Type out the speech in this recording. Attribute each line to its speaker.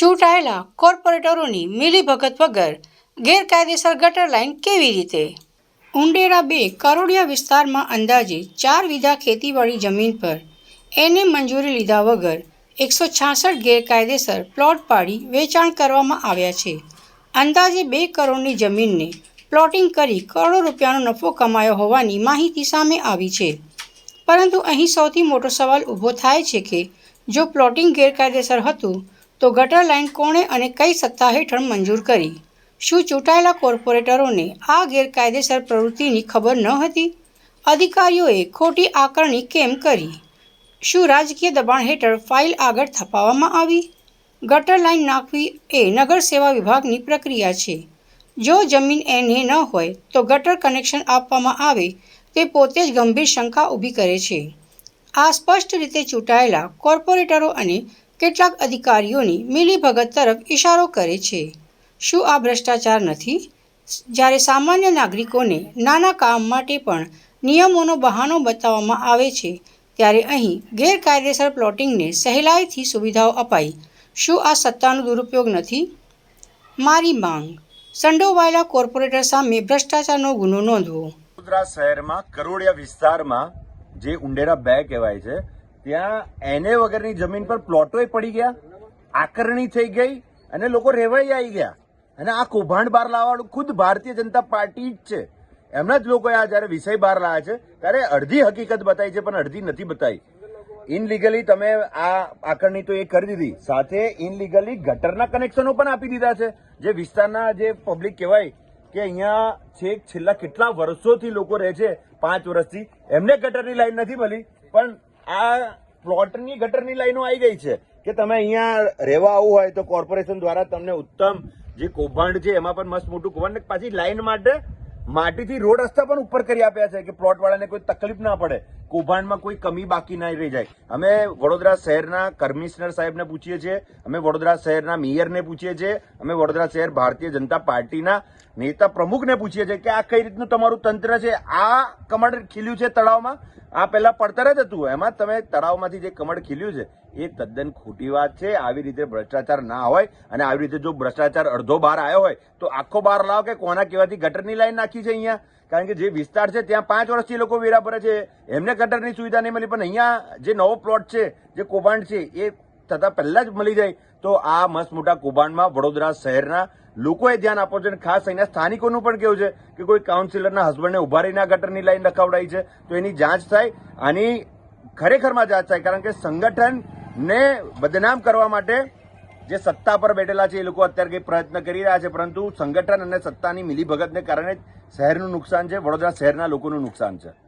Speaker 1: ચૂંટાયેલા કોર્પોરેટરોની મિલીભગત વગર ગેરકાયદેસર ગટર લાઇન કેવી રીતે? ઉંડેરા બે કરોડિયા વિસ્તારમાં અંદાજે ચાર વીઘા ખેતીવાડી જમીન પર એને મંજૂરી લીધા વગર એકસો છાસઠ ગેરકાયદેસર પ્લોટ પાડી વેચાણ કરવામાં આવ્યા છે. અંદાજે બે કરોડની જમીનને પ્લોટિંગ કરી કરોડો રૂપિયાનો નફો કમાયો હોવાની માહિતી સામે આવી છે. પરંતુ અહીં સૌથી મોટો સવાલ ઊભો થાય છે કે જો પ્લોટિંગ ગેરકાયદેસર હતું તો ગટર લાઇન કોણે અને કઈ સત્તા હેઠળ મંજૂર કરી? શું ચૂંટાયેલા કોર્પોરેટરોને આ ગેરકાયદેસર પ્રવૃત્તિની ખબર ન હતી? અધિકારીઓએ ખોટી આકારણી કેમ કરી? શું રાજકીય દબાણ હેઠળ ફાઇલ આગળ થપાવવામાં આવી? ગટર લાઇન નાખવી એ નગર સેવા વિભાગની પ્રક્રિયા છે. જો જમીન એને ન હોય તો ગટર કનેક્શન આપવામાં આવે તે પોતે જ ગંભીર શંકા ઊભી કરે છે. આ સ્પષ્ટ રીતે ચૂંટાયેલા કોર્પોરેટરો અને કેટલાક અધિકારીઓની મિલીભગત તરફ ઇશારો કરે છે. શું આ ભ્રષ્ટાચાર નથી? જ્યારે સામાન્ય નાગરિકોને નાના કામ માટે પણ નિયમોનો બહાનો બતાવવામાં આવે છે, ત્યારે અહીં ગેરકાયદેસર પ્લોટિંગને સહેલાઈથી સુવિધાઓ અપાઈ. શું આ સત્તાનો દુરુપયોગ નથી? મારી માંગ. સંડોવાયેલા કોર્પોરેટર સામે ભ્રષ્ટાચારનો ગુનો નોંધવો.
Speaker 2: વડોદરા શહેરમાં કરોડિયા વિસ્તારમાં જે ઉંડેરા બે કહેવાય છે ત્યાં એને વગરની જમીન પર પ્લોટોય પડી ગયા, આકરણી થઈ ગઈ અને લોકો રેવાઈ આવી ગયા. અને આ કૌભાંડ બહાર લાવવાનું ખુદ ભારતીય જનતા પાર્ટી જ છે. એમના જ લોકોએ આ જયારે વિષય બહાર લાવ્યા છે, ત્યારે અડધી હકીકત બતાવી છે, પણ અડધી નથી બતાવી ઇનલીગલી તમે આ આકરણી તો એ કરી દીધી. સાથે ઇનલીગલી ગટરના કનેક્શનો પણ આપી દીધા છે. જે વિસ્તારના જે પબ્લિક કહેવાય કે અહીંયા છેક છેલ્લા કેટલા વર્ષોથી લોકો રહે છે, પાંચ વર્ષથી. એમને ગટરની લાઈન નથી મળી, પણ આ પ્લોટની ગટરની લાઈનો આવી ગઈ છે કે તમે અહીંયા રહેવા આવવું હોય તો કોર્પોરેશન દ્વારા તમને ઉત્તમ જે કૌભાંડ છે એમાં પણ મસ્ત મોટું કૌભાંડ પાછી લાઈન માટે માટીથી રોડ રસ્તા પણ ઉપર કરી આપ્યા છે કે પ્લોટ વાળાને કોઈ તકલીફ ના પડે. કૌભાંડમાં કોઈ કમી બાકી ના રહી જાય. અમે વડોદરા શહેરના કમિશનર સાહેબને પૂછીએ છીએ, અમે વડોદરા શહેરના મેયરને પૂછીએ છીએ, અમે વડોદરા શહેર ભારતીય જનતા પાર્ટીના નેતા પ્રમુખને પૂછીએ છીએ કે આ કઈ રીતનું તમારું તંત્ર છે? આ કમળ ખીલ્યું છે તળાવમાં? આ પહેલા પડતર જ હતું. એમાં તમે તળાવમાંથી જે કમળ ખીલ્યું છે, એ તદ્દન ખોટી વાત છે. આવી રીતે ભ્રષ્ટાચાર ના હોય અને આવી રીતે જો ભ્રષ્ટાચાર અડધો બહાર આવ્યો હોય, તો આખો બહાર લાવો કે કોના કહેવાથી ગટરની લાઈન નાખી છે અહીંયા? કારણ કે જે વિસ્તાર છે, ત્યાં પાંચ વર્ષથી લોકો વેરા ભરે છે. એમને ગટરની સુવિધા નહીં મળી, પણ અહીંયા જે નવો પ્લોટ છે, જે કૌભાંડ છે, એ થતા પહેલા જ મળી જાય. તો આ મસ્ત મોટા કૌભાંડમાં વડોદરા શહેરના લોકોએ ધ્યાન આપવું છે અને ખાસ અહીંના સ્થાનિકોનું પણ કેવું છે કે કોઈ કાઉન્સિલરના હસબન્ડને ઊભા રહીને ગટરની લાઈન લખાવડાઈ છે, તો એની જાંચ થાય. આની ખરેખરમાં જાંચ થાય, કારણ કે સંગઠનને બદનામ કરવા માટે જે સત્તા પર બેઠેલા છે એ લોકો અત્યારે કંઈ પ્રયત્ન કરી રહ્યા છે, પરંતુ સંગઠન અને સત્તાની મિલીભગતને કારણે શહેરનું નુકસાન છે, વડોદરા શહેરના લોકોનું નુકસાન છે.